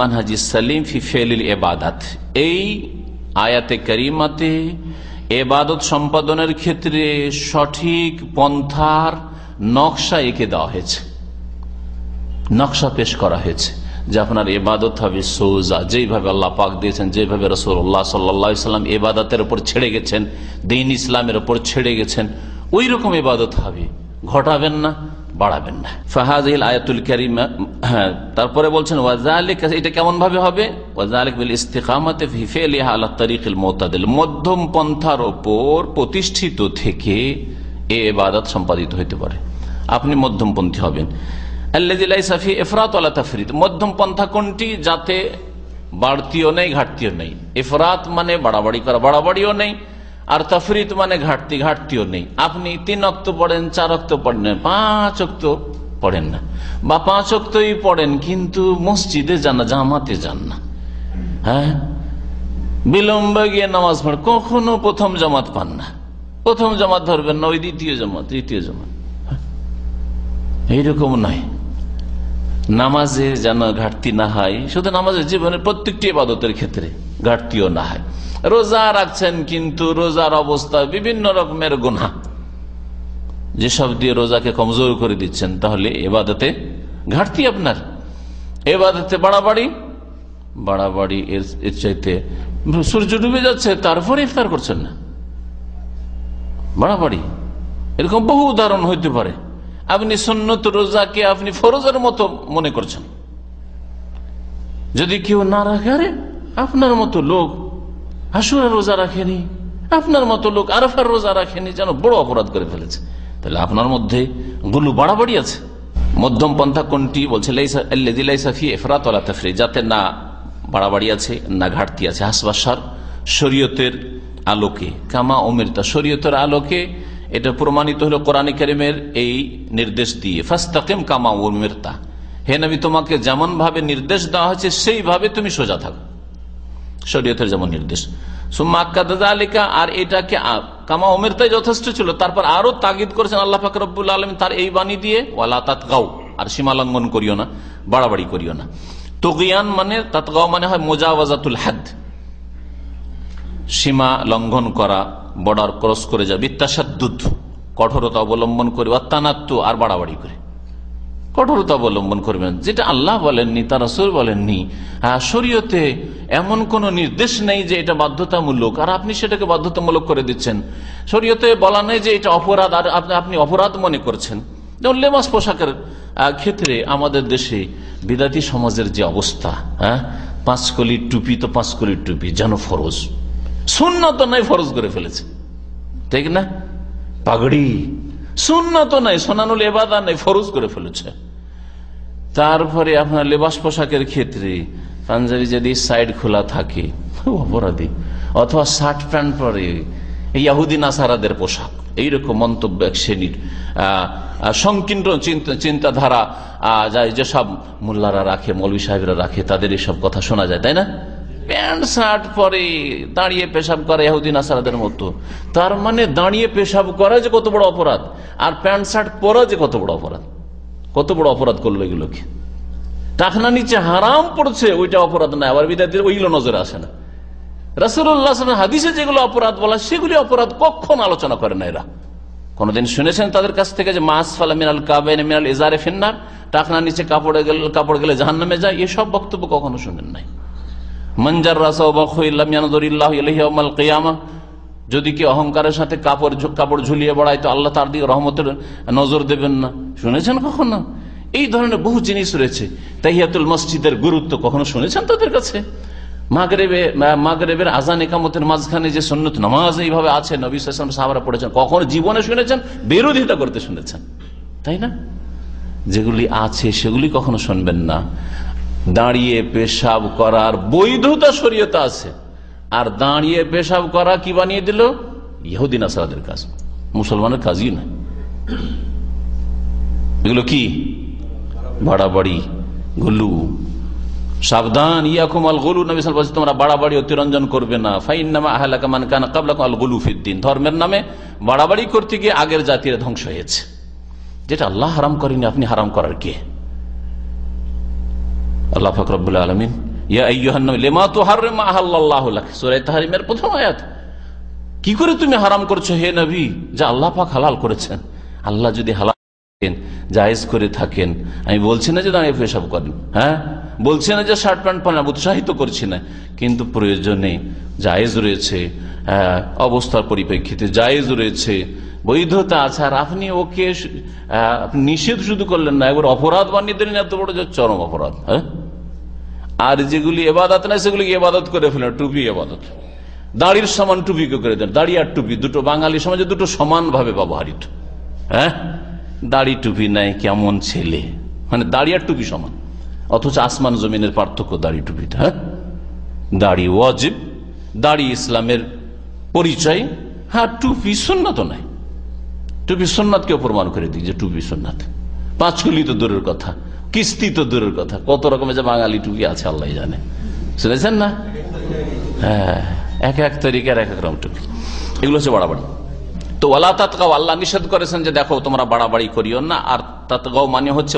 মানহাজি সালিম ফি ফেলিল এবাদাত। এই আয়াতে করিমাতে এবাদত সম্পাদনের ক্ষেত্রে সঠিক পন্থার নকশা এঁকে দেওয়া হয়েছে। নকশা পেশ করা হয়েছে যে আপনার এবাদত হবে সোজা। যেইভাবে আল্লাহ পাক দিয়েছেন যেভাবে রসুল্লাহ সাল্লাম এবাদতের উপর ছেড়ে গেছেন, দিন ইসলামের উপর ছেড়ে গেছেন ওই রকম এবাদত হবে। ঘটাবেন না বাড়াবেন না। ফাহাজ আয়াতুল করিমা, তারপরে বলছেন ওয়াজালিক এটা কেমন ভাবে হবে? ওয়াজালিক বিল ইস্তেকামাতে ফিফেলিহা আল্লাহ তরিকিল মোতাদিল মধ্যম পন্থার ওপর প্রতিষ্ঠিত থেকে এ এবাদত সম্পাদিত হইতে পারে। আপনি মধ্যমপন্থী হবেন। সাফি এফরাত আল্লাহ তাফরিদ মধ্যম পন্থা কোনটি? যাতে বাড়তিও নেই, ঘাটতিও নেই। এফরাত মানে বাড়াবাড়ি করা, বাড়াবাড়িও নেই। আর তফরিত মানে ঘাটতি, ঘাটতিও নেই। আপনি তিন অক্ত পড়েন, চার অক্ত পড়েন পাঁচ অক্ত পড়েন না। বা পাঁচ অক্তই পড়েন, কিন্তু মসজিদে যান না, জামাতে যান না। হ্যাঁ? বিলম্বে গিয়ে নামাজ পড়ে কখনো প্রথম জামাত পান না। প্রথম জামাত ধরবেন না, ওই দ্বিতীয় জামাত, তৃতীয় জামাত। এইরকম নয়। নামাজে যেন ঘাটতি না হয়, শুধু নামাজের জীবনের প্রত্যেকটি ইবাদতের ক্ষেত্রে। ঘাটতিও না হয়। রোজা রাখছেন কিন্তু রোজার অবস্থা বিভিন্ন রকমের গুণা যেসব দিয়ে রোজাকে কমজোর করে দিচ্ছেন, তাহলে এবাদতে ঘাটতি আপনার। এবাদতে বাড়াবাড়ি বাড়াবাড়ি এর চাইতে সূর্য ডুবে যাচ্ছে, তারপরে ইফতার করছেন না। বাড়াবাড়ি, এরকম বহু উদাহরণ হইতে পারে। আপনি সন্ন্যত রোজাকে আপনি ফরজের মতো মনে করছেন। যদি কেউ না রাখে আপনার মতো লোক হাসুরা রোজা রাখেনি, আপনার মতো লোক আরফার রোজা রাখেনি যেন বড় অপরাধ করে ফেলেছে। তাহলে আপনার মধ্যে গুলু বাড়াবাড়ি আছে। মধ্যম পন্থা কোনটি বলছে যাতে না বাড়াবাড়ি আছে, না ঘাটতি আছে। হাসবাসার শরীয়তের আলোকে, কামা অমৃতা শরীয়তের আলোকে এটা প্রমাণিত হলো কোরআন করিমের এই নির্দেশ দিয়ে, ফাস্তাকিম কামা উমিরতা হে নবী, তোমাকে যেমন ভাবে নির্দেশ দেওয়া হয়েছে, সেইভাবে তুমি সোজা থাকো। শরীয়তের যেমন নির্দেশ। সুম্মা আর এটাকে কামা ওমেরতাই যথেষ্ট ছিল, তারপর আরও তাগিদ করেছেন আল্লাহ ফাকরবুল আলম তার এই বাণী দিয়ে, ওয়ালা তাত গাও আর সীমা লঙ্ঘন করিও না, বাড়াবাড়ি করিও না। তোগিয়ান মানে তাতগাও মানে হয় মোজাওয়াজাতুল হাদ। সীমা লঙ্ঘন করা, বর্ডার ক্রস করে যাবে বিত্তাসাদ্দুদ কঠোরতা অবলম্বন করে অত্যানাত্ম আর বাড়াবাড়ি করে। কঠোরতা অবলম্বন করবেন। যেটা আল্লাহ বলেননি, তার রসুল বলেননি। শরীয়তে এমন কোন নির্দেশ নেই যে এটা বাধ্যতামূলক। আর আপনি সেটাকে বাধ্যতামূলক করে দিচ্ছেন। শরীয়তে বলা নেই যে এটা অপরাধ, আর আপনি অপরাধ মনে করছেন। যেমন লেবাস পোশাকের ক্ষেত্রে আমাদের দেশে বিদাতি সমাজের যে অবস্থা হ্যাঁ পাঁচ কলির টুপি তো পাঁচ কলির টুপি, যেন ফরজ। শূন্য তো নাই, ফরজ করে ফেলেছে। ঠিক না? পাগড়ি। শূন্য তো নাই, সোনানুল এবাদা নাই, ফরজ করে ফেলেছে। তারপরে আপনার লেবাস পোশাকের ক্ষেত্রে পাঞ্জাবি যদি সাইড খোলা থাকে অপরাধী। অথবা শার্ট প্যান্ট পরে এই ইয়াহুদিন আসারাদের পোশাক, এইরকম মন্তব্য এক শ্রেণির। সংকীর্ণ চিন্তাধারা যায় যেসব মোল্লারা রাখে মৌলী সাহেবরা রাখে, তাদের এইসব কথা শোনা যায়, তাই না? প্যান্ট শার্ট পরে দাঁড়িয়ে পেশাব করে ইহুদিন আসারাদের মতো। তার মানে দাঁড়িয়ে পেশাব করা যে কত বড় অপরাধ, আর প্যান্ট শার্ট পরা যে কত বড় অপরাধ। কত বড় অপরাধ করল এগুলোকে। টাকনা নিচে হারাম পড়ছে, ওইটা অপরাধ না আবার বিদ্যার্থীর ওইগুলো নজরে আসে না। রাসুল্লাহ হাদিসে যেগুলো অপরাধ বলা, সেগুলি অপরাধ কখন আলোচনা করে না এরা? কোনদিন শুনেছেন তাদের কাছ থেকে যে মাস ফালা মিনাল কাবেন মিনাল এজারে ফিন্নার টাকনা নিচে কাপড়ে গেলে, কাপড় গেলে জাহান নামে যায়। এসব বক্তব্য কখনো শুনেন নাই। মঞ্জার রাসাউবাহ যদি কি অহংকারের সাথে কাপড় কাপড় ঝুলিয়ে বেড়ায়, তো আল্লাহ তার দিকে রহমতের নজর দেবেন না। শুনেছেন কখনো? এই ধরনের বহু জিনিস রয়েছে। তাহিয়াতুল মসজিদের গুরুত্ব কখনো শুনেছেন তাদের কাছে? মাগরেবে মাগরেবের আজান একামতের মাঝখানে যে সন্ন্যত নামাজ এইভাবে আছে, নবী সাহাবারা পড়েছেন, কখনো জীবনে শুনেছেন? বিরোধিতা করতে শুনেছেন। তাই না? যেগুলি আছে সেগুলি কখনো শুনবেন না। দাঁড়িয়ে পেশাব করার বৈধতা শরীয়তা আছে। আর দাঁড়িয়ে পেশাব করা কি বানিয়ে দিল? ইহুদিন আসাদের কাজ। মুসলমানের কাজই না এগুলো কি? বাড়াবাড়ি গুলু সাবধান, ইয়াকুম আল গুলু। নবী তোমরা বাড়াবাড়ি অতিরঞ্জন করবে না। ফাইনামা আহলাকা মান কানা কাবলাকুম আল গুলু ফিদ্দিন। ধর্মের নামে বাড়াবাড়ি করতে গিয়ে আগের জাতির ধ্বংস হয়েছে। যেটা আল্লাহ হারাম করেনি আপনি হারাম করার কে? আল্লাহ ফকরবুল আলমিন কি করে তুমি হারাম করছ হে নবী? যা আল্লাহ পাক হালাল করেছেন। আল্লাহ যদি হালাল জায়েজ করে থাকেন। আমি বলছি না যে দাঁড়িয়ে পেশাব করেন হ্যাঁ? বলছি না যে শার্ট প্যান্ট পান উৎসাহিত করছি না। কিন্তু প্রয়োজনে জায়েজ রয়েছে অবস্থার পরিপ্রেক্ষিতে জায়েজ রয়েছে। বৈধতা আছে আর আপনি ওকে নিষেধ শুধু করলেন না, একবার অপরাধ বানিয়ে দিলেন, এত বড় যে চরম অপরাধ হ্যাঁ? আর যেগুলি এবাদত না সেগুলি এবাদত করে ফেলেন, টুপি এবাদত। দাড়ির সমান টুপিকে করে দেন, দাড়ি আর টুপি, দুটো বাঙালি সমাজে দুটো সমান ভাবে ব্যবহারিত হ্যাঁ? দাড়ি টুপি নাই, কেমন ছেলে? মানে দাড়ি আর টুপি সমান। অথচ আসমান জমিনের পার্থক্য দাড়ি টুপিটা হ্যাঁ? দাড়ি ওয়াজিব, দাড়ি ইসলামের পরিচয় হ্যাঁ টুপি সুন্নত নাই। টুপি সুন্নাতকে প্রমাণ করে দিই যে টুপি সুন্নাত। পাঁচকুলি তো দূরের কথা, কিস্তি তো দূরের কথা, কত রকমের যে বাঙালি টুপি আছে আল্লাহ জানে। শুনেছেন না? হ্যাঁ এক এক তরিকার এক এক রকম টুপি। এগুলো হচ্ছে বাড়াবাড়ি। তো ওলা তাতগাও, আল্লাহ নিষেধ করেছেন যে দেখো তোমরা বাড়াবাড়ি করিও না, আর তাতগাও মানে হচ্ছে